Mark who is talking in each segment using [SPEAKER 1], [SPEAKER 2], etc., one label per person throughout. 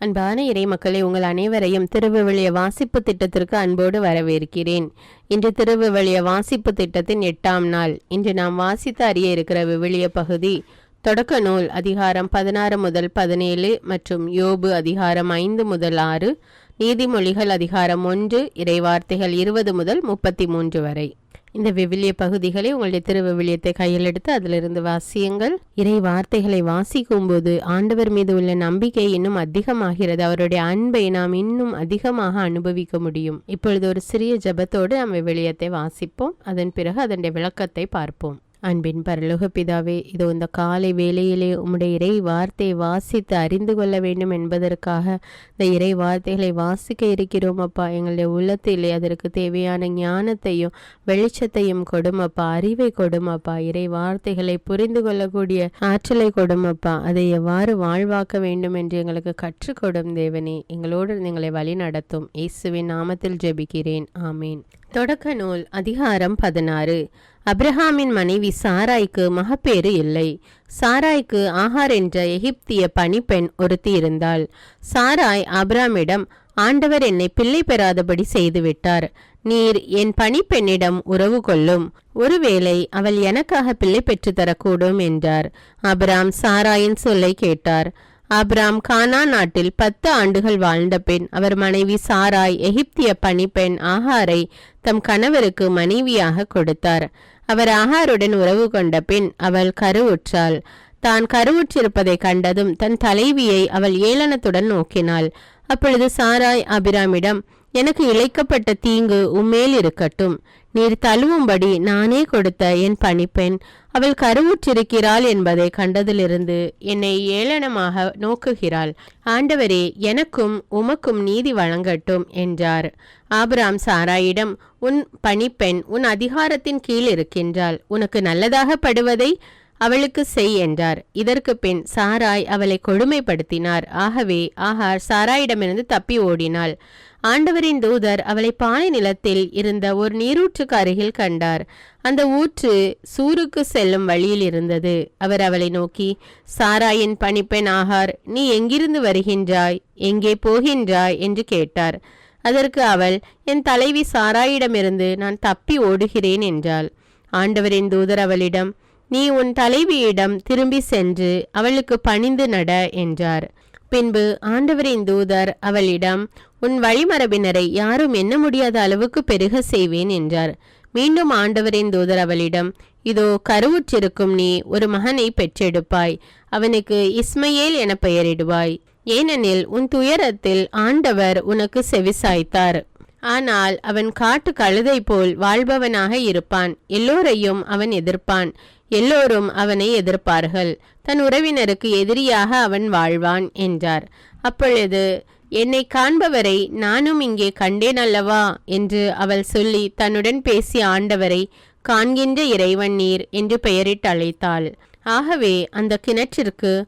[SPEAKER 1] அன்பான இறை மக்களை உங்கள் அனைவரையும் திருவிவிலிய வாசிப்பு திட்டத்திற்கு அன்போடு வரவேற்கிறேன். இன்று திருவிவிலிய வாசிப்பு திட்டத்தின் எட்டாம் நாள். இன்று நாம் வாசித்து அறிய இருக்கிற விவிலிய பகுதி தொடக்க நூல் அதிகாரம் பதினாறு முதல் பதினேழு மற்றும் யோபு அதிகாரம் ஐந்து முதல் ஆறு நீதிமொழிகள் அதிகாரம் ஒன்று இறைவார்த்தைகள் இருபது முதல் முப்பத்தி மூன்று வரை. இந்த விவிலிய பகுதிகளை உங்களுடைய திருவிவிலியத்தை கையில் எடுத்து அதிலிருந்து வாசியுங்கள். இறை வார்த்தைகளை வாசிக்கும் போது ஆண்டவர் மீது உள்ள நம்பிக்கை இன்னும் அதிகமாகிறது. அவருடைய அன்பை நாம் இன்னும் அதிகமாக அனுபவிக்க முடியும். இப்பொழுது ஒரு சிறிய ஜெபத்தோடு நாம் விவிலியத்தை வாசிப்போம். அதன் பிறகு அதனுடைய விளக்கத்தை பார்ப்போம். அன்பின் பரலோக பிதாவே இதோ இந்த காலை வேளையிலே உம்முடைய இறை வார்த்தையை வாசித்து அறிந்து கொள்ள வேண்டும் என்பதற்காக இந்த இறை வார்த்தைகளை வாசிக்க இருக்கிறோம் அப்பா. எங்களுடைய உள்ளத்திலே அதற்கு தேவையான ஞானத்தையும் வெளிச்சத்தையும் கொடுமப்பா அறிவை கொடுமப்பா இறை வார்த்தைகளை புரிந்து கொள்ளக்கூடிய ஆற்றலை கொடுமப்பா அதை எவ்வாறு வாழ்வாக்க வேண்டும் என்று எங்களுக்கு கற்றுக்கொடும் தேவனே. எங்களோடு எங்களை வழி நடத்தும் இயேசுவின் நாமத்தில் ஜெபிக்கிறேன். ஆமேன். தொடக்க நூல் அதிகாரம் பதினாறு. அப்ரஹாமின் மனைவி சாராய்க்கு மகப்பேறு இல்லை. சாராய்க்கு ஆஹார் என்ற எகிப்திய பணிப்பெண் ஒருத்தி இருந்தாள். சாராய் அப்ராமிடம் ஆண்டவர் என்னை பிள்ளை பெறாதபடி செய்துவிட்டார். நீர் என் பணிப்பெண்ணிடம் உறவு கொள்ளும். ஒருவேளை அவள் எனக்காக பிள்ளை பெற்றுத்தரக்கூடும் என்றார். அபராம் சாராயின் சொல்லை கேட்டார். ஆபிராம் கானா நாட்டில் பத்து ஆண்டுகள் வாழ்ந்த பின் அவர் மனைவி சாராய் எகிப்திய பணிப்பெண் ஆஹாரை தம் கணவருக்கு மனைவியாக கொடுத்தார். அவர் ஆஹாருடன் உறவு கொண்ட பின் அவள் கருவுற்றாள். தான் கருவுற்றிருப்பதை கண்டதும் தன் தலைவியை அவள் ஏளனத்துடன் நோக்கினாள். அப்பொழுது சாராய் அபிராமிடம் எனக்கு இழைக்கப்பட்ட தீங்கு உம்மேல் இருக்கட்டும். நீர் தழுவும்படி நானே கொடுத்த என் பணிப்பெண். அவள் கருவுற்றிருக்கிறாள் என்பதை கண்டதிலிருந்து என்னை ஏளனமாக நோக்குகிறாள். ஆண்டவரே எனக்கும் உமக்கும் நீதி வழங்கட்டும் என்றார். ஆபிராம் சாராயிடம் உன் பணிப்பெண் உன் அதிகாரத்தின் கீழ் இருக்கின்றாள். உனக்கு நல்லதாக படுவதை அவளுக்கு செய் என்றார். இதற்கு பின் சாராய் அவளை கொடுமைப்படுத்தினார். ஆகவே ஆஹார் சாராயிடமிருந்து தப்பி ஓடினாள். ஆண்டவரின் தூதர் அவளை பானை நிலத்தில் இருந்த ஒரு நீரூற்றுக்கு அருகில் கண்டார். அந்த ஊற்று சூருக்கு செல்லும் வழியில் இருந்தது. அவர் அவளை நோக்கி சாராயின் பணிப்பெண் ஆகார் நீ எங்கிருந்து வருகின்றாய்? எங்கே போகின்றாய்? என்று கேட்டார். அதற்கு அவள் என் தலைவி சாராயிடமிருந்து நான் தப்பி ஓடுகிறேன் என்றாள். ஆண்டவரின் தூதர் அவளிடம் நீ உன் தலைவியிடம் திரும்பி சென்று அவளுக்கு பணிந்து நட என்றார். பின்பு ஆண்டவரின் தூதர் அவளிடம் உன் வழிமரபினரை யாரும் எண்ண முடியாத அளவுக்கு பெருக செய்வேன் என்றார். மீண்டும் ஆண்டவரின் தூதர் அவளிடம் இதோ கருவுற்றிருக்கும் நீ ஒரு மகனை பெற்றெடுப்பாய். அவனுக்கு இஸ்மையேல் என பெயரிடுவாய். ஏனெனில் உன் துயரத்தில் ஆண்டவர் உனக்கு செவிசாய்த்தார். ஆனால் அவன் காட்டு கழுதை போல் வாழ்பவனாக இருப்பான். எல்லோரையும் அவன் எதிர்ப்பான். எல்லோரும் அவனை எதிர்ப்பார்கள். தன் உறவினருக்கு எதிரியாக அவன் வாழ்வான் என்றார். அப்பொழுது என்னை காண்பவரை நானும் இங்கே கண்டேன் அல்லவா? என்று அவள் சொல்லி தன்னுடன் பேசிய ஆண்டவரை காண்கின்ற இறைவன் நீர் என்று பெயரிட்டு அழைத்தாள். ஆகவே அந்த கிணற்றிற்கு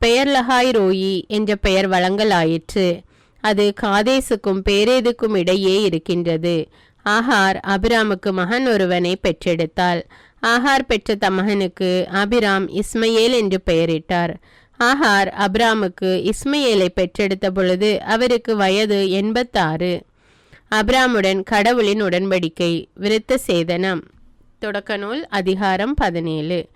[SPEAKER 1] பெயர்லஹாய் ரோயி என்ற பெயர் வழங்கலாயிற்று. அது காதேசுக்கும் பேரேதுக்கும் இடையே இருக்கின்றது. ஆஹார் அபிராமுக்கு மகன் ஒருவனை பெற்றெடுத்தாள். ஆஹார் பெற்ற தமகனுக்கு அபிராம் இஸ்மையேல் என்று பெயரிட்டார். ஆஹார் அப்ராமுக்கு இஸ்மையேலை பெற்றெடுத்த பொழுது அவருக்கு வயது எண்பத்தாறு. அப்ராமுடன் கடவுளின் உடன்படிக்கை விருத்த சேதனம். தொடக்க நூல் அதிகாரம் பதினேழு.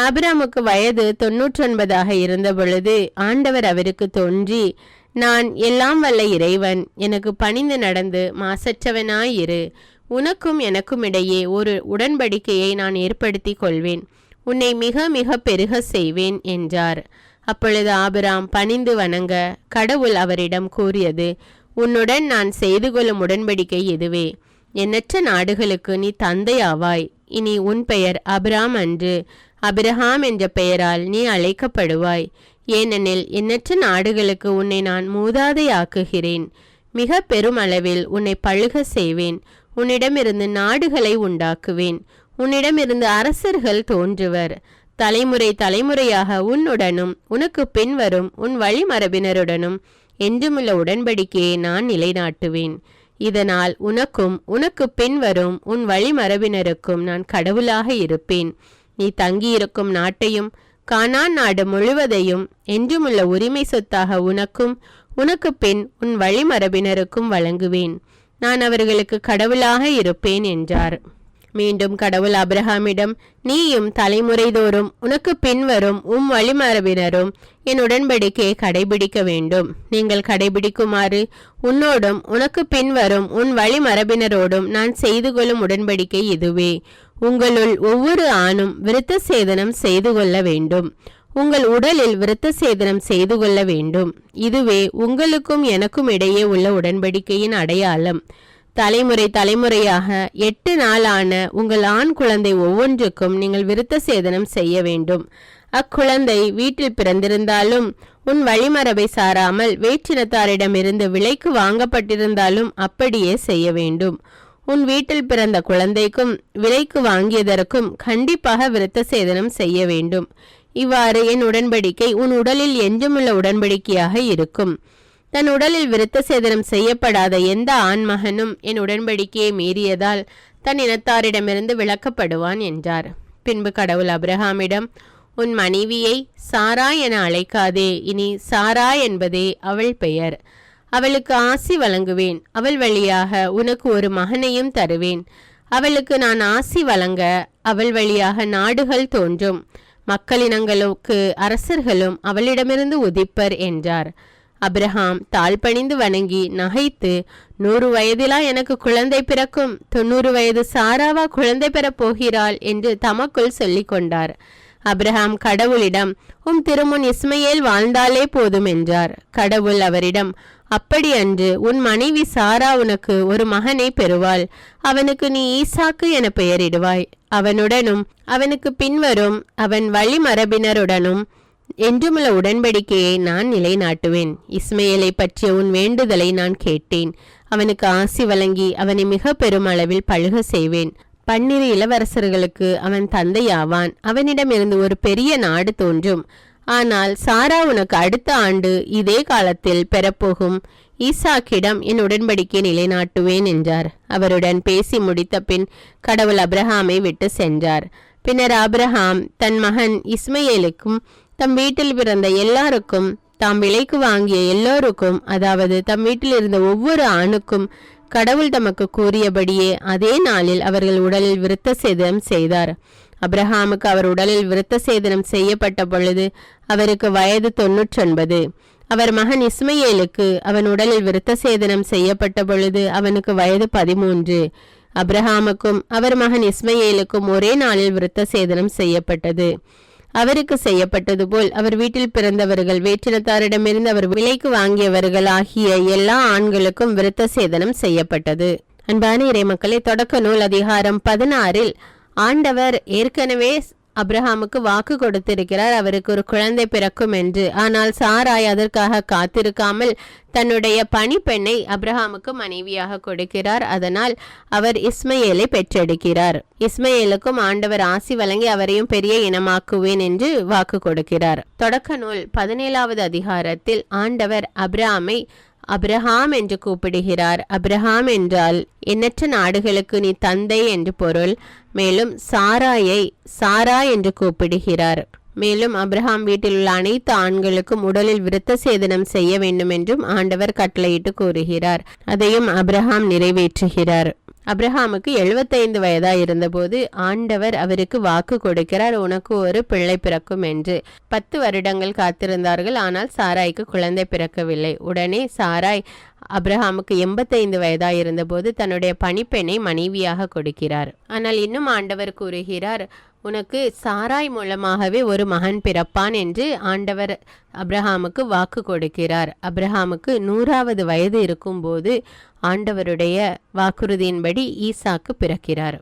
[SPEAKER 1] அபிராமுக்கு வயது தொன்னூற்றொன்பதாக இருந்த பொழுது ஆண்டவர் அவருக்கு தோன்றி நான் எல்லாம் வல்ல இறைவன் எனக்கு பணிந்து நடந்து மாசற்றவனாயிரு. உனக்கும் எனக்கும் இடையே ஒரு உடன்படிக்கையை நான் ஏற்படுத்தி கொள்வேன். உன்னை மிக மிக பெருக செய்வேன் என்றார். அப்பொழுது ஆபிராம் பணிந்து வணங்க கடவுள் அவரிடம் கூறியது உன்னுடன் நான் செய்து கொள்ளும் உடன்படிக்கை இதுவே எண்ணற்ற நாடுகளுக்கு நீ தந்தையாவாய். இனி உன் பெயர் அபிராம் அன்று. அபிரஹாம் என்ற பெயரால் நீ அழைக்கப்படுவாய். ஏனெனில் எண்ணற்ற நாடுகளுக்கு உன்னை நான் மூதாதையாக்குகிறேன். மிக பெருமளவில் உன்னை பழுக செய்வேன். உன்னிடமிருந்து நாடுகளை உண்டாக்குவேன். உன்னிடமிருந்து அரசர்கள் தோன்றுவர். தலைமுறை தலைமுறையாக உன்னுடனும் உனக்கு பின்வரும் உன் வழிமரபினருடனும் என்றுமுள்ள உடன்படிக்கையை நான் நிலைநாட்டுவேன். இதனால் உனக்கும் உனக்கு பின்வரும் உன் வழிமரபினருக்கும் நான் கடவுளாக இருப்பேன். நீ தங்கியிருக்கும் நாட்டையும் கானான் நாடு முழுவதையும் என்றுமுள்ள உரிமை சொத்தாக உனக்கும் உனக்கு பின் உன் வழிமரபினருக்கும் வழங்குவேன். நான் அவர்களுக்கு கடவுளாக இருப்பேன் என்றார். மீண்டும் கடவுள் அப்ரஹாமிடம் நீயும் தலைமுறைதோறும் உனக்கு பின்வரும் உம் வழிமரபினரும் என் உடன்படிக்கையை கடைபிடிக்க வேண்டும். நீங்கள் கடைபிடிக்குமாறு உன்னோடும் உனக்கு பின்வரும் உன் வழிமரபினரோடும் நான் செய்து கொள்ளும் உடன்படிக்கை இதுவே. உங்களுள் ஒவ்வொரு ஆணும் விருத்த சேதனம் செய்து கொள்ள வேண்டும். உங்கள் உடலில் விருத்த சேதனம் செய்து கொள்ள வேண்டும். இதுவே உங்களுக்கும் எனக்கும் இடையே உள்ள உடன்படிக்கையின் அடையாளம். தலைமுறை தலைமுறையாக எட்டு நாளான உங்கள் ஆண் குழந்தை ஒவ்வொன்றுக்கும் நீங்கள் விருத்த சேதனம் செய்ய வேண்டும். அக்குழந்தை வீட்டில் பிறந்திருந்தாலும் உன் வழிமரபை சாராமல் வேற்றினத்தாரிடமிருந்து விலைக்கு வாங்கப்பட்டிருந்தாலும் அப்படியே செய்ய வேண்டும். உன் வீட்டில் பிறந்த குழந்தைக்கும் விலைக்கு வாங்கியதற்கும் கண்டிப்பாக விருத்த சேதனம் செய்ய வேண்டும். இவ்வாறு என் உடன்படிக்கை உன் உடலில் என்றுமுள்ள உடன்படிக்கையாக இருக்கும். தன் உடலில் விருத்த சேதனம் செய்யப்படாத எந்த ஆண்மகனும் என் உடன்படிக்கையை மீறியதால் தன் இனத்தாரிடமிருந்து விளக்கப்படுவான் என்றார். பின்பு கடவுள் அப்ரஹாமிடம் உன் மனைவியை சாரா என அழைக்காதே இனி சாரா என்பதே அவள் பெயர். அவளுக்கு ஆசி வழங்குவேன் அவள் வழியாக உனக்கு ஒரு மகனையும் தருவேன். அவளுக்கு நான் ஆசி வழங்க அவள் வழியாக நாடுகள் தோன்றும். மக்களினங்களுக்கு அரசர்களும் அவளிடமிருந்து உதிப்பர் என்றார். அப்ரஹாம் தாழ்பணிந்து வணங்கி நகைத்து நூறு வயதிலா எனக்கு குழந்தை பிறக்கும் தொண்ணூறு வயது சாராவா குழந்தை பெறப் போகிறாள்? என்று தமக்குள் சொல்லிக் கொண்டார். அப்ரஹாம் கடவுளிடம் உம் திருமுன் இஸ்மையேல் வாழ்ந்தாலே போதும் என்றார். கடவுள் அவரிடம் அப்படி அன்று உன் மனைவி சாரா உனக்கு ஒரு மகனை பெறுவாள். அவனுக்கு நீ ஈசாக்கு என பெயரிடுவாய். அவனுடனும் அவனுக்கு பின்வரும் அவன் வழிமரபினருடனும் என்றுமுள்ள உடன்படிக்கையை நான் நிலைநாட்டுவேன். இஸ்மையலை பற்றிய உன் வேண்டுதலை நான் கேட்டேன். அவனுக்கு ஆசி வழங்கி அவனை மிக பெரும் அளவில் பழுக செய்வேன். பன்னிரு இளவரசர்களுக்கு அவன் தந்தையாவான். அவனிடமிருந்து ஒரு பெரிய நாடு தோன்றும். ஆனால் சாரா உனக்கு அடுத்த ஆண்டு இதே காலத்தில் பெறப்போகும். ஈசாக்கிடம் என் உடன்படிக்கை நிலைநாட்டுவேன் என்றார். அவருடன் பேசி முடித்த பின் கடவுள் அப்ரஹாமை விட்டு சென்றார். பின்னர் அப்ரஹாம் தன் மகன் இஸ்மையேலுக்கும் தம் வீட்டில் பிறந்த எல்லாருக்கும் தாம் விலைக்கு வாங்கிய எல்லோருக்கும் அதாவது தம் வீட்டில் இருந்த ஒவ்வொரு ஆணுக்கும் கடவுள் தமக்கு கூறியபடியே அதே நாளில் அவர்கள் உடலில் விருத்த சேதம் செய்தார். அப்ரஹாமுக்கு அவர் உடலில் விருத்த சேதனம் செய்யப்பட்ட பொழுது அவருக்கு வயது தொன்னூற்றொன்பது. அவர் மகன் இஸ்மையேலுக்கு அவன் உடலில் விருத்த சேதனம் செய்யப்பட்ட பொழுது அவனுக்கு வயது பதிமூன்று. அப்ரஹாமுக்கும் அவர் மகன் இஸ்மையேலுக்கும் ஒரே நாளில் விருத்த சேதனம் செய்யப்பட்டது. அவருக்கு செய்யப்பட்டது போல் அவர் வீட்டில் பிறந்தவர்கள் வேற்றினத்தாரிடமிருந்து அவர் விலைக்கு வாங்கியவர்கள் ஆகிய எல்லா ஆண்களுக்கும் விருத்த சேதனம் செய்யப்பட்டது. அன்பான இறைமக்களை தொடக்க நூல் அதிகாரம் பதினாறில் ஆண்டவர் ஏற்கனவே அப்ரஹாமுக்கு வாக்கு கொடுத்திருக்கிறார் அவருக்கு ஒரு குழந்தை பிறக்கும் என்று. ஆனால் சாராய் அதற்காக காத்திருக்காமல் தன்னுடைய பணிப்பெண்ணை அப்ரஹாமுக்கு மனைவியாக கொடுக்கிறார். அதனால் அவர் இஸ்மையேலை பெற்றெடுக்கிறார். இஸ்மையேலுக்கும் ஆண்டவர் ஆசி வழங்கி அவரையும் பெரிய இனமாக்குவேன் என்று வாக்கு கொடுக்கிறார். தொடக்க நூல் பதினேழாவது அதிகாரத்தில் ஆண்டவர் அப்ரஹாமை அப்ரஹாம் என்று கூப்பிடுகிறார். அப்ரஹாம் என்றால் எண்ணற்ற நாடுகளுக்கு நீ தந்தை என்று பொருள் மேலும் சாராயை சாரா என்று கூப்பிடுகிறார். மேலும் அப்ரஹாம் வீட்டில் உள்ள அனைத்து ஆண்களுக்கும் உடலில் விருத்த சேதனம் செய்ய வேண்டும் என்றும் ஆண்டவர் கட்டளையிட்டு கூறுகிறார். அதையும் அப்ரஹாம் நிறைவேற்றுகிறார். அப்ரஹாமுக்கு எழுபத்தைந்து வயதா இருந்தபோது ஆண்டவர் அவருக்கு வாக்கு கொடுக்கிறார். உனக்கு ஒரு பிள்ளை பிறக்கும் என்று. பத்து வருடங்கள் காத்திருந்தார்கள். ஆனால் சாராய்க்கு குழந்தை பிறக்கவில்லை. உடனே சாராய் அப்ரஹாமுக்கு எண்பத்தைந்து வயதா இருந்தபோது தன்னுடைய பணிப்பெண்ணை மனைவியாக கொடுக்கிறார். ஆனால் இன்னும் ஆண்டவர் கூறுகிறார் உனக்கு சாராய் மூலமாகவே ஒரு மகன் பிறப்பான் என்று ஆண்டவர் அப்ரஹாமுக்கு வாக்கு கொடுக்கிறார். அப்ரஹாமுக்கு நூறாவது வயது இருக்கும்போது ஆண்டவருடைய வாக்குறுதியின்படி ஈசாக்கு பிறக்கிறார்.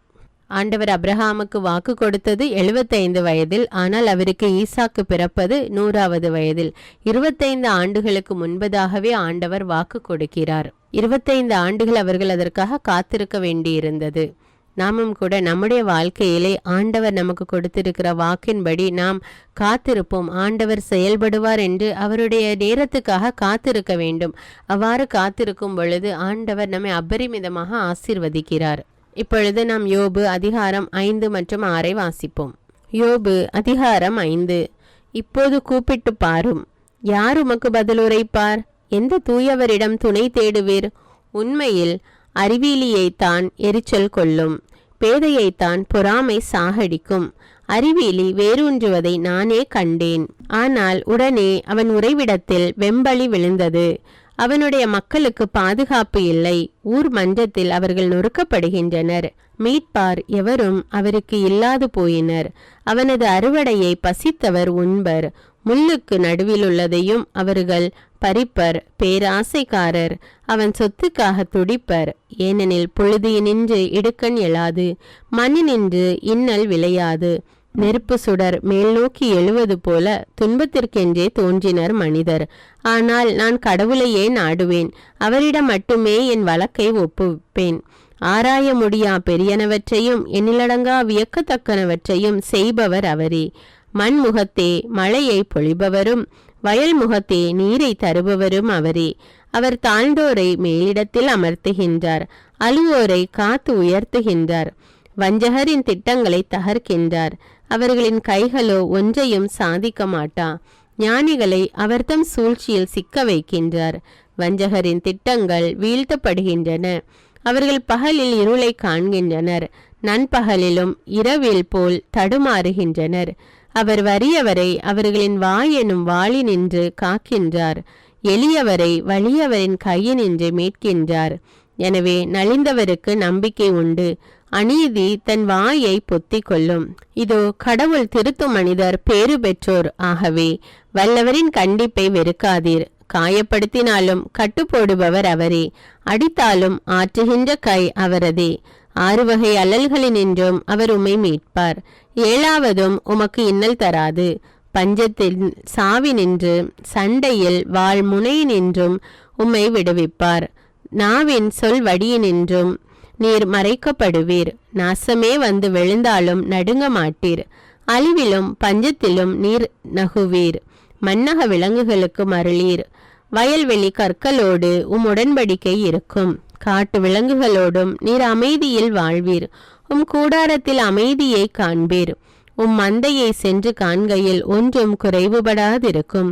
[SPEAKER 1] ஆண்டவர் அப்ரஹாமுக்கு வாக்கு கொடுத்தது எழுபத்தைந்து வயதில் ஆனால் அவருக்கு ஈசாக்கு பிறப்பது நூறாவது வயதில். இருபத்தைந்து ஆண்டுகளுக்கு முன்பதாகவே ஆண்டவர் வாக்கு கொடுக்கிறார். இருபத்தைந்து ஆண்டுகள் அவர்கள் அதற்காக காத்திருக்க வேண்டியிருந்தது. நாமும் கூட நம்முடைய வாழ்க்கையிலே ஆண்டவர் நமக்கு கொடுத்திருக்கிற வாக்கின்படி நாம் காத்திருப்போம். ஆண்டவர் செயல்படுவார் என்று அவருடைய நேரத்துக்காக காத்திருக்க வேண்டும். அவ்வாறு காத்திருக்கும் பொழுது ஆண்டவர் நம்மை அபரிமிதமாக ஆசிர்வதிக்கிறார். இப்பொழுது நாம் யோபு அதிகாரம் ஐந்து மற்றும் ஆறை வாசிப்போம். யோபு அதிகாரம் ஐந்து. இப்போது கூப்பிட்டு பாரும். யார் உமக்கு பதிலுரைப்பார்? எந்த தூயவரிடம் துணை தேடுவீர்? உண்மையில் அறிவிலியைத்தான் எரிச்சல் கொள்ளும். பேதையைத்தான் பொறாமை சாகடிக்கும். அறிவீலி வேரூன்றுவதை நானே கண்டேன். ஆனால் உடனே அவன் உறைவிடத்தில் வெம்பளி விழுந்தது. அவனுடைய மக்களுக்கு பாதுகாப்பு இல்லை. ஊர் மன்றத்தில் அவர்கள் நொறுக்கப்படுகின்றனர். மீட்பார் எவரும் அவருக்கு இல்லாது போயினர். அவனது அறுவடையை பசித்தவர் உண்பர். முள்ளுக்கு நடுவில் உள்ளதையும் அவர்கள் பறிப்பர் பேராசைக்காரர். அவன் சொத்துக்காக துடிப்பர். ஏனெனில் பொழுதினின்று இடுக்கண் எழாது மணி நின்று இன்னல் விளையாது. நெருப்பு சுடர் மேல் நோக்கி எழுவது போல துன்பத்திற்கென்றே தோன்றினர் மனிதர். ஆனால் நான் கடவுளையே நாடுவேன் அவரிடம் மட்டுமே என் வழக்கை ஒப்புவிப்பேன். ஆராய முடியா பெரியனவற்றையும் எண்ணிலடங்கா வியக்கத்தக்கனவற்றையும் செய்பவர் அவரே. மண்முகத்தே மழையை பொழிபவரும் வயல் முகத்தே நீரை தருபவரும் அவரே. அவர் தாழ்ந்தோரை மேலிடத்தில் அமர்த்துகின்றார் அழுவோரை காத்து உயர்த்துகின்றார் வஞ்சகரின் திட்டங்களை தகர்க்கின்றார். அவர்களின் கைகளோ ஒன்றையும் சாதிக்க மாட்டா ஞானிகளை அவர்தம் சூழ்ச்சியில் சிக்க வைக்கின்றார். வஞ்சகரின் திட்டங்கள் வீழ்த்தப்படுகின்றன. அவர்கள் பகலில் இருளை காண்கின்றனர் நண்பகலிலும் இரவில் போல் தடுமாறுகின்றனர். அவர் வறியவரை அவர்களின் வாய் எனும் வாளினின்று காக்கின்றார். எளியவரை வலியவரின் கையினின்று மீட்கின்றார். எனவே நலிந்தவருக்கு நம்பிக்கை உண்டு. அநீதி தன் வாயை பொத்தி கொள்ளும். இதோ கடவுள் திருத்தும் மனிதர் பேறு பெற்றோர் ஆகவே வல்லவரின் கண்டிப்பை வெறுக்காதீர். காயப்படுத்தினாலும் கட்டுப்போடுபவர் அவரே. அடித்தாலும் ஆற்றுகின்ற கை அவரதே. ஆறு வகை அல்லல்களினின்றும் அவர் உம்மை மீட்பார். ஏழாவதும் உமக்கு இன்னல் தராது. பஞ்சத்தில் சாவி நின்று சண்டையில் வாழ் முனையினின்றும் உம்மை விடுவிப்பார். நாவின் சொல் வடியினின்றும் நீர் மறைக்கப்படுவீர். நாசமே வந்து விழுந்தாலும் நடுங்க மாட்டீர். அழிவிலும் பஞ்சத்திலும் நீர் நகுவீர். மன்னக விலங்குகளுக்கு மருளீர். வயல்வெளி கற்களோடு உம் உடன்படிக்கை இருக்கும். காட்டு விலங்குகளோடும் நீர் அமைதியில் வாழ்வீர். உம் கூடாரத்தில் அமைதியை காண்பீர். உம் மந்தையை சென்று காண்கையில் ஒன்றும் குறைவுபடாதிருக்கும்.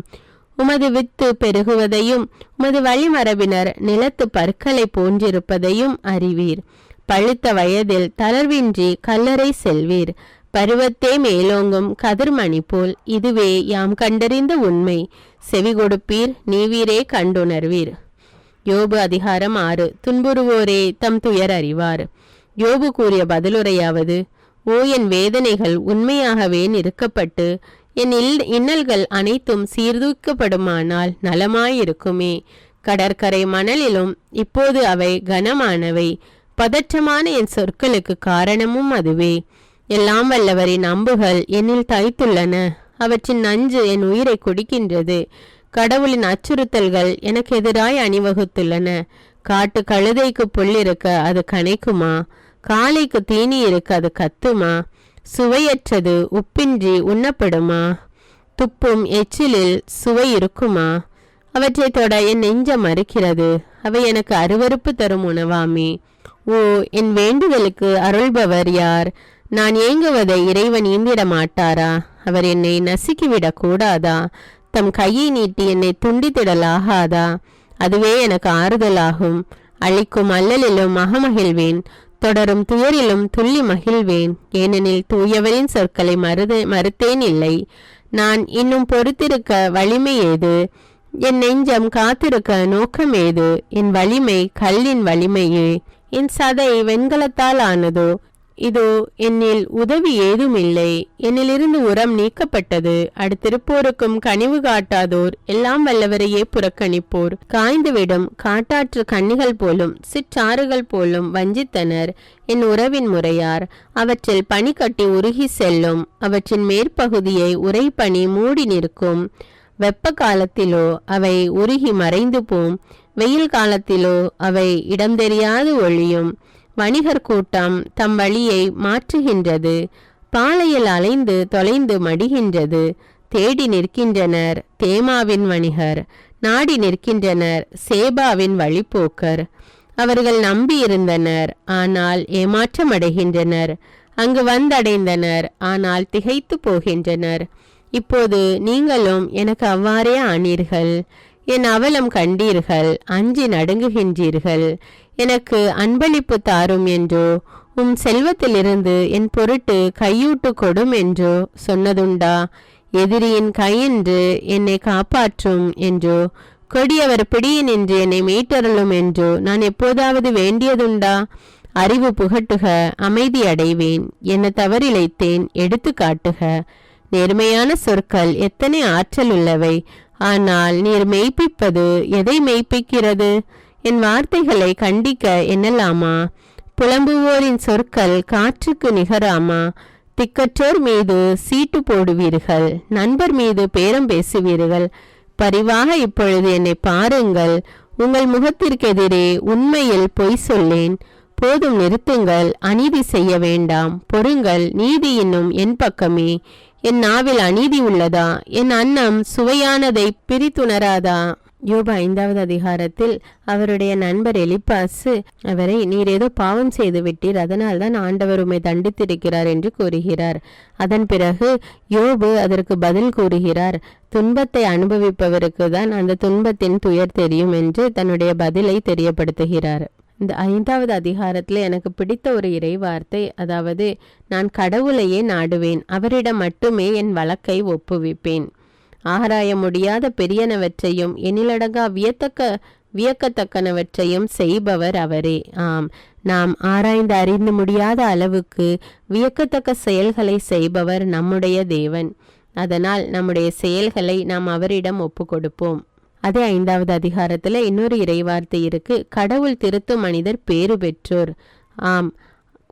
[SPEAKER 1] உமது வித்து பெருகுவதையும் உமது வழிமரபினர் நிலத்து பற்களை போன்றிருப்பதையும் அறிவீர். பழுத்த வயதில் தளர்வின்றி கல்லறை செல்வீர். பருவத்தே மேலோங்கும் கதிர்மணி போல் இதுவே யாம் கண்டறிந்த உண்மை. செவி கொடுப்பீர் நீவீரே கண்டுணர்வீர். யோபு அதிகாரம் ஆறு. துன்புறுவோரே தம் துயர் அறிவார். யோபு கூறிய பதிலுரையாவது ஓ என் வேதனைகள் உண்மையாகவே நிறுக்கப்பட்டு என் இல் இன்னல்கள் அனைத்தும் சீர்தூக்கப்படுமானால் நலமாயிருக்குமே. கடற்கரை மணலிலும் இப்போது அவை கனமானவை. பதற்றமான என் சொற்களுக்கு காரணமும் அதுவே. எல்லாம் வல்லவரின் அம்புகள் என்னில் தைத்துள்ளன அவற்றின் நஞ்சு என் உயிரை குடிக்கின்றது. கடவுளின் அச்சுறுத்தல்கள் எனக்கு எதிராய் அணிவகுத்துள்ளன. காட்டு கழுதைக்கு புல் இருக்க அது கனைக்குமா? காளைக்கு தீனி இருக்க அது கத்துமா? சுவையற்றது உப்பின்றி உண்ணப்படுமா? துப்பும் எச்சிலில் சுவை இருக்குமா? அவற்றை தொட என் நெஞ்சம் மறுக்கிறது அவை எனக்கு அருவருப்பு தரும் உணவாமே. ஓ என் வேண்டுதலுக்கு அருள்பவர் யார்? நான் ஏங்குவதை இறைவன் ஈந்திட மாட்டாரா அவர் என்னை நசுக்கிவிடக் கூடாதா? தம் கையை நீட்டி என்னை துண்டித்திடலாகாதா? அதுவே எனக்கு ஆறுதலாகும். அழிக்கும் அல்லலிலும் மகமகிழ்வேன் தொடரும் துயரிலும் துள்ளி மகிழ்வேன். ஏனெனில் தூயவரின் சொற்களை மறுத மறுத்தேன் இல்லை. நான் இன்னும் பொறுத்திருக்க வலிமை ஏது? என் நெஞ்சம் காத்திருக்க நோக்கம் ஏது? என் வலிமை கல்லின் வலிமையே. என் சதை வெண்கலத்தால் ஆனதோ? இதோ என்னில் உதவி ஏதுமில்லை. என்னிலிருந்து உரம் நீக்கப்பட்டது. அடுத்திருப்போருக்கும் கனிவு காட்டாதோர். எல்லாம் வல்லவரையே புறக்கணிப்போர். காய்ந்துவிடும் காட்டாற்று கன்னிகள் போலும் சிற்றாறுகள் போலும் வஞ்சித்தனர் என் உறவின் முறையார். அவற்றில் பனி கட்டி உருகி செல்லும். அவற்றின் மேற்பகுதியை உரைப்பனி மூடி நிற்கும். வெப்ப காலத்திலோ அவை உருகி மறைந்து போம். வெயில் காலத்திலோ அவை இடம் தெரியாது ஒழியும். வணிகர் கூட்டம் தம் வழியை மாற்றுகின்றது. பாலையில் அலைந்து தொலைந்து மடிகின்றது. தேடி நிற்கின்றனர் தேமாவின் வணிகர். நாடி நிற்கின்றனர் சேபாவின் வழிப்போக்கர். அவர்கள் நம்பியிருந்தனர் ஆனால் ஏமாற்றமடைகின்றனர். அங்கு வந்தடைந்தனர் ஆனால் திகைத்து போகின்றனர். இப்போது நீங்களும் எனக்கு அவ்வாறே ஆனீர்கள். என் அவலம் கண்டீர்கள் அஞ்சி நடுங்குகின்றீர்கள். எனக்கு அன்பளிப்பு தாரும் என்றோ உம் செல்வத்திலிருந்து என் பொருட்டு கையூட்டு கொடும் என்றோ சொன்னதுண்டா? எதிரியின் கையென்று என்னை காப்பாற்றும் என்றோ கொடியவர் பிடியினின்று என்னை மீட்டருளும் என்றோ நான் எப்போதாவது வேண்டியதுண்டா? அறிவு புகட்டுக அமைதி அடைவேன். என்ன தவறிழைத்தேன் எடுத்து காட்டுக. நேர்மையான சொற்கள் எத்தனை ஆற்றல் உள்ளவை. ஆனால் நீர் மெய்ப்பிப்பது எதை மெய்ப்பிக்கிறது? என் வார்த்தைகளை கண்டிக்க என்னலாமா? புலம்புவோரின் சொற்கள் காற்றுக்கு நிகராமா? திக்கற்றோர் மீது சீட்டு போடுவீர்கள் நண்பர் மீது பேரம் பேசுவீர்கள். பரிவாக இப்பொழுது என்னை பாருங்கள் உங்கள் முகத்திற்கெதிரே உண்மையில் பொய் சொல்லேன். போதும் நிறுத்துங்கள் அநீதி செய்ய வேண்டாம் பொறுங்கள் நீதி இன்னும் என் பக்கமே. என் நாவில் அநீதி உள்ளதா? என் அன்னம் சுவையானதை பிரித்துணராதா? யோபா ஐந்தாவது அதிகாரத்தில் அவருடைய நண்பர் எலிப்பாசு அவரை நீர் ஏதோ பாவம் செய்து விட்டீர் அதனால் தான் ஆண்டவர் உம்மை தண்டித்திருக்கிறார் என்று கூறுகிறார். அதன் பிறகு யோபு அதற்கு பதில் கூறுகிறார் துன்பத்தை அனுபவிப்பவருக்கு தான் அந்த துன்பத்தின் துயர் தெரியும் என்று தன்னுடைய பதிலை தெரியப்படுத்துகிறார். இந்த ஐந்தாவது அதிகாரத்தில் எனக்கு பிடித்த ஒரு இறை வார்த்தை அதாவது நான் கடவுளையே நாடுவேன் அவரிடம் மட்டுமே என் வழக்கை ஒப்புவிப்பேன். ஆராய முடியாத பெரியனவற்றையும் எண்ணிலடங்கா வியத்தக்க வியக்கத்தக்கனவற்றையும் செய்பவர் அவரே. ஆம் நாம் ஆராய்ந்து அறிந்து முடியாத அளவுக்கு வியக்கத்தக்க செயல்களை செய்பவர் நம்முடைய தேவன். அதனால் நம்முடைய செயல்களை நாம் அவரிடம் ஒப்பு கொடுப்போம் அதே ஐந்தாவது அதிகாரத்தில் இன்னொரு இறைவார்த்தை இருக்கு. கடவுள் திருத்தும் மனிதர் பேறு பெற்றோர். ஆம்.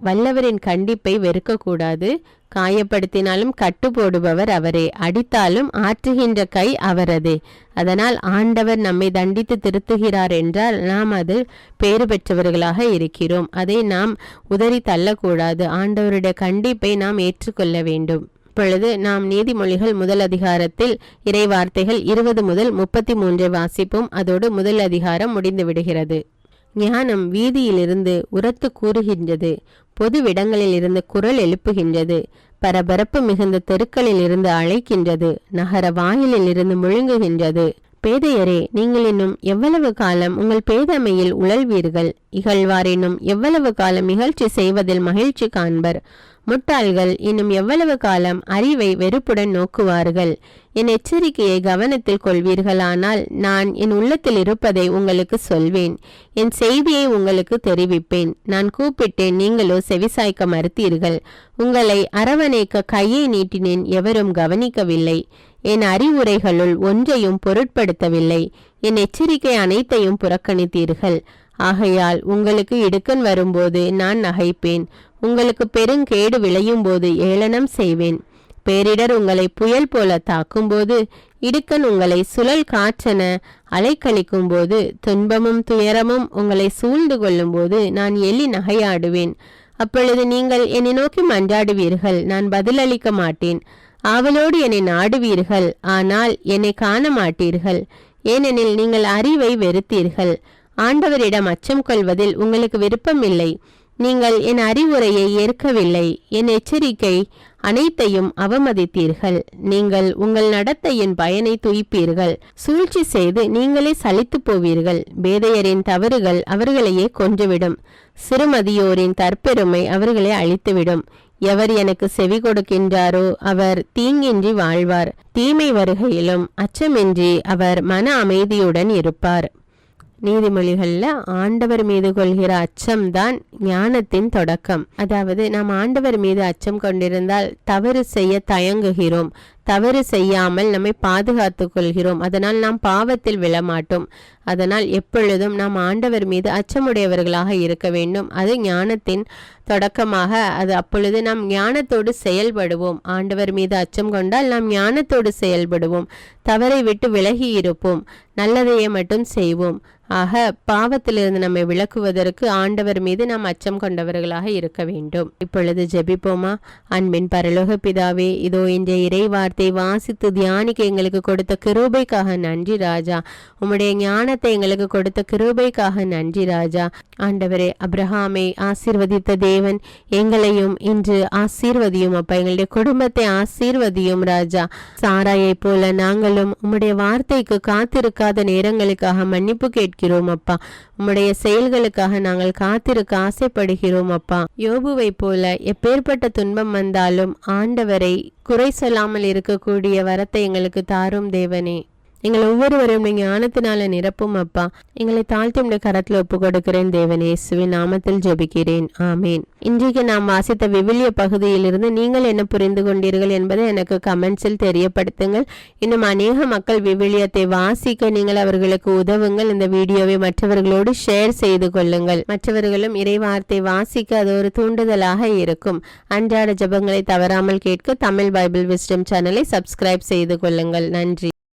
[SPEAKER 1] வல்லவரின் கண்டிப்பை வெறுக்கக்கூடாது. காயப்படுத்தினாலும் கட்டு போடுபவர் அவரே. அடித்தாலும் ஆற்றுகின்ற கை அவரதே. அதனால் ஆண்டவர் நம்மை தண்டித்து திருத்துகிறார் என்றால் நாம் அது பேறு பெற்றவர்களாக இருக்கிறோம். அதை நாம் உதறி தள்ளக்கூடாது. ஆண்டவருடைய கண்டிப்பை நாம் ஏற்றுக்கொள்ள வேண்டும். இப்பொழுது நாம் நீதிமொழிகள் முதல் அதிகாரத்தில் இறைவார்த்தைகள் இருபது முதல் முப்பத்தி மூன்றை வாசிப்போம். அதோடு முதல் அதிகாரம் முடிந்து விடுகிறது. ஞானம் வீதியிலிருந்து உரத்து கூறுகின்றது. பொதுவிடங்களில் இருந்து குரல் எழுப்புகின்றது. பரபரப்பு மிகுந்த தெருக்களில் இருந்து அழைக்கின்றது. நகர வாயிலில் இருந்து முழுங்குகின்றது. பேதையரே நீங்கள் இன்னும் எவ்வளவு காலம் உங்கள் பேதமையில் உழல்வீர்கள்? இகழ்வாரினும் எவ்வளவு காலம் நிகழ்ச்சி செய்வதில் மகிழ்ச்சி காண்பர். முட்டாள்கள் இன்னும் எவ்வளவு காலம் அறிவை வெறுப்புடன் நோக்குவார்கள்? என் எச்சரிக்கையை கவனத்தில் கொள்வீர்களானால் நான் என் உள்ளத்தில் இருப்பதை உங்களுக்கு சொல்வேன். என் செய்தியை உங்களுக்கு தெரிவிப்பேன். நான் கூப்பிட்டேன் நீங்களோ செவிசாய்க்க மறுத்தீர்கள். உங்களை அரவணைக்க கையை நீட்டினேன் எவரும் கவனிக்கவில்லை. என் அறிவுரைகளுள் ஒன்றையும் பொருட்படுத்தவில்லை. என் எச்சரிக்கை அனைத்தையும் புறக்கணித்தீர்கள். ஆகையால் உங்களுக்கு இடுக்கன் வரும்போது நான் நகைப்பேன். உங்களுக்கு பெருங்கேடு விளையும் போது ஏளனம் செய்வேன். பேரிடர் உங்களை புயல் போல தாக்கும்போது இடுக்கன் உங்களை சுழல் காற்றென அலைக்கழிக்கும் போது துன்பமும் துயரமும் உங்களை சூழ்ந்து கொள்ளும் போது நான் எள்ளி நகையாடுவேன். அப்பொழுது நீங்கள் என்னை நோக்கி மன்றாடுவீர்கள். நான் பதிலளிக்க மாட்டேன். ஆவலோடு என்னை நாடுவீர்கள் ஆனால் என்னை காண மாட்டீர்கள் ஏனெனில் நீங்கள் அறிவை வெறுத்தீர்கள். ஆண்டவரிடம் அச்சம் கொள்வதில் உங்களுக்கு விருப்பமில்லை. நீங்கள் என் அறிவுரையை ஏற்கவில்லை. என் எச்சரிக்கை அனைத்தையும் அவமதித்தீர்கள். நீங்கள் உங்கள் நடத்தையின் பயனை துய்ப்பீர்கள். சூழ்ச்சி செய்து நீங்களே சலித்து போவீர்கள். பேதையரின் தவறுகள் அவர்களையே கொன்றுவிடும் சிறுமதியோரின் தற்பெருமை அவர்களை அழித்துவிடும். எவர் எனக்கு செவி கொடுக்கின்றாரோ அவர் தீங்கின்றி வாழ்வார். தீமை வருகையிலும் அச்சமின்றி அவர் மன அமைதியுடன் இருப்பார். நீதிமொழிகளில் ஆண்டவர் மீது கொள்கிற அச்சம்தான் ஞானத்தின் தொடக்கம். அதாவது நாம் ஆண்டவர் மீது அச்சம் கொண்டிருந்தால் தவறு செய்ய தயங்குகிறோம். தவறு செய்யாமல் நம்மை பாதுகாத்து கொள்கிறோம். அதனால் நாம் பாவத்தில் விழமாட்டோம். அதனால் எப்பொழுதும் நாம் ஆண்டவர் மீது அச்சமுடையவர்களாக இருக்க வேண்டும். அது ஞானத்தின் தொடக்கமாக அது அப்பொழுது நாம் ஞானத்தோடு செயல்படுவோம். ஆண்டவர் மீது அச்சம் கொண்டால் நாம் ஞானத்தோடு செயல்படுவோம். தவறை விட்டு விலகி இருப்போம். நல்லதையே மட்டும் செய்வோம். ஆக பாவத்திலிருந்து நம்மை விளக்குவதற்கு ஆண்டவர் மீது நாம் அச்சம் கொண்டவர்களாக இருக்க வேண்டும். இப்பொழுது ஜெபிப்போமா? அன்பின் பரலோக பிதாவே இதோ இன்றைய இறை வார்த்தை வசனத்தை வாசித்து தியானிக்க எங்களுக்கு கொடுத்த கிருபைக்காக நன்றி ராஜா. உம்முடைய ஞானத்தை எங்களுக்கு கொடுத்த கிருபைக்காக நன்றி ராஜா. ஆண்டவரே அப்ரஹாமை ஆசீர்வதித்த தேவன் எங்களையும் இன்று ஆசீர்வதியும். அப்பா எங்களுடைய குடும்பத்தை ஆசீர்வதியும் ராஜா. சாராயை போல நாங்களும் உம்முடைய வார்த்தைக்கு காத்திருக்காத நேரங்களுக்காக மன்னிப்பு கேட்கிறோம் அப்பா. உம்முடைய செயல்களுக்காக நாங்கள் காத்திருக்க ஆசைப்படுகிறோம் அப்பா. யோபுவை போல எப்பேற்பட்ட துன்பம் வந்தாலும் ஆண்டவரை குறை சொல்லாமல் இருக்கக்கூடிய வரத்தை எங்களுக்கு தாரும் தேவனே. எங்கள் ஒவ்வொருவரையும் நீங்க ஞானத்தினால நிரப்பும் அப்பா. எங்களை தாழ்த்தி உடைய கரத்தில் ஒப்பு கொடுக்கிறேன் தேவன். இயேசுவின் நாமத்தில் ஜெபிக்கிறேன். ஆமேன். இன்றைக்கு நாம் வாசித்த விவிலிய பகுதியிலிருந்து நீங்கள் என்ன புரிந்து கொண்டீர்கள் என்பதை எனக்கு கமெண்ட்ஸில் தெரியப்படுத்துங்கள். இன்னும் அநேக மக்கள் விவிலியத்தை வாசிக்க நீங்கள் அவர்களுக்கு உதவுங்கள். இந்த வீடியோவை மற்றவர்களோடு ஷேர் செய்து கொள்ளுங்கள். மற்றவர்களும் இறைவார்த்தை வாசிக்க அது ஒரு தூண்டுதலாக இருக்கும். அன்றாட ஜெபங்களை தவறாமல் கேட்க தமிழ் பைபிள் விஸ்டம் சேனலை சப்ஸ்கிரைப் செய்து கொள்ளுங்கள். நன்றி.